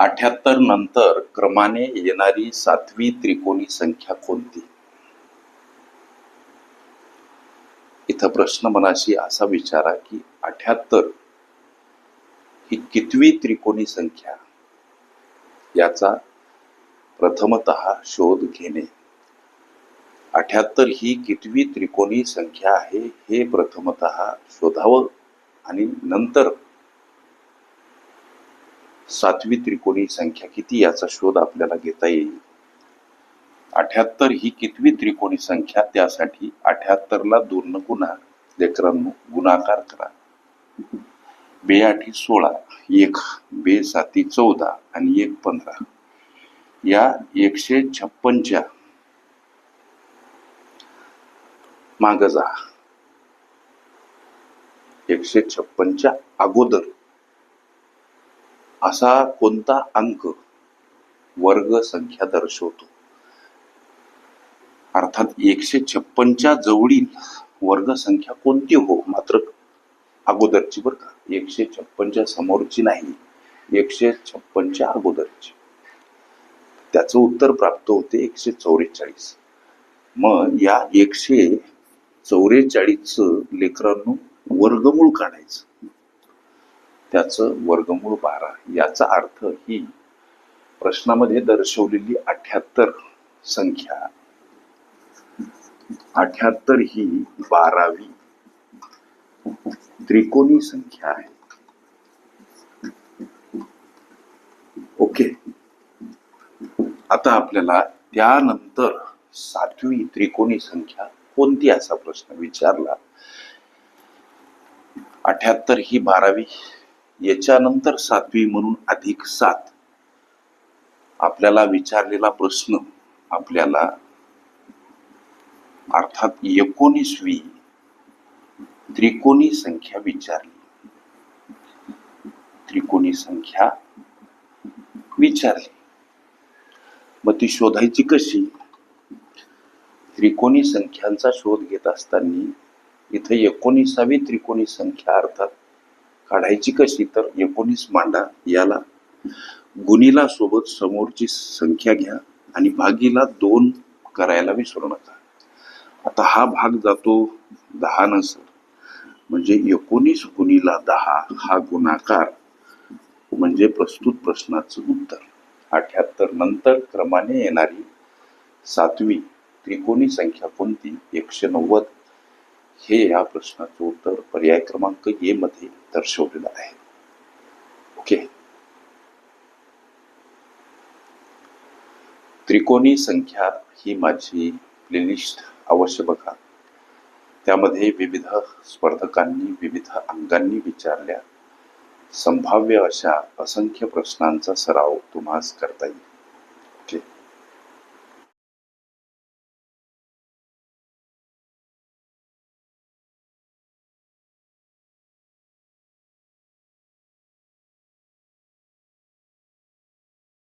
अठ्याहत्तर नंतर क्रमाने येणारी सातवी त्रिकोणी संख्या कोणती? इथं प्रश्न मनाशी असा विचारा की अठ्याहत्तर ही कितवी त्रिकोणी संख्या? याचा प्रथमत शोध घेणे. अठ्याहत्तर ही कितवी त्रिकोणी संख्या आहे हे प्रथमत शोधावं आणि नंतर सातवी त्रिकोणी संख्या किती याचा शोध आपल्याला घेता येईल? अठ्याहत्तर ही कितवी त्रिकोणी संख्या? त्यासाठी अठ्याहत्तरला दोन गुणा. लेकरांनो गुणाकार करा. बे आठी सोळा एक बे साती चौदा आणि एक पंधरा. या एकशे छप्पनच्या माग जा. एकशे छप्पनच्या अगोदर. असा कोणता अंक वर्ग संख्या दर्शवतो? अर्थात एकशे छप्पनच्या जवळील वर्ग संख्या कोणती हो? मात्र अगोदरची बरं का. एकशे छप्पनच्या समोरची नाही. एकशे छप्पनच्या अगोदरची. त्याचं उत्तर प्राप्त होते एकशे चौवेचाळीस. मग या एकशे चौवेचाळीसचं लेकरांनो वर्गमूळ काढायचं. त्याचं वर्गमूळ बारा. याचा अर्थ ही प्रश्नामध्ये दर्शवलेली अठ्याहत्तर संख्या. अठ्याहत्तर ही बारावी. त्रिकोणी संख्या आहे. ओके. आता आपल्याला त्यानंतर सातवी त्रिकोणी संख्या कोणती असा प्रश्न विचारला? अठ्याहत्तर ही बारावी. याच्यानंतर सातवी म्हणून अधिक सात. आपल्याला विचारलेला प्रश्न आपल्याला अर्थात एकोणीसवी त्रिकोणी संख्या विचारली. त्रिकोणी संख्या विचारली. मग ती शोधायची कशी? त्रिकोणी संख्यांचा शोध घेत असताना इथं एकोणीसावी त्रिकोणी संख्या अर्थात काढायची कशी तर एकोणीस मांडा याला. गुणीला सोबत समोरची संख्या घ्या आणि भागीला दोन करायला विसरू नका. आता हा भाग जातो दहा नसर म्हणजे एकोणीस गुणीला दहा हा गुणाकार म्हणजे प्रस्तुत प्रश्नाचं उत्तर. अठ्याहत्तर नंतर क्रमाने येणारी सातवी त्रिकोणी संख्या कोणती? एकशे नव्वद. हे या प्रश्नाचं उत्तर पर्याय क्रमांक ए मध्ये दर्शवलेलं आहे. ओके. त्रिकोणी संख्या ही माझी प्लेलिस्ट अवश्य बघा. त्यामध्ये विविध स्पर्धकांनी विविध अंगांनी विचारल्या. संभाव्य अशा असंख्य प्रश्नांचा सराव तुम्हास करता येईल.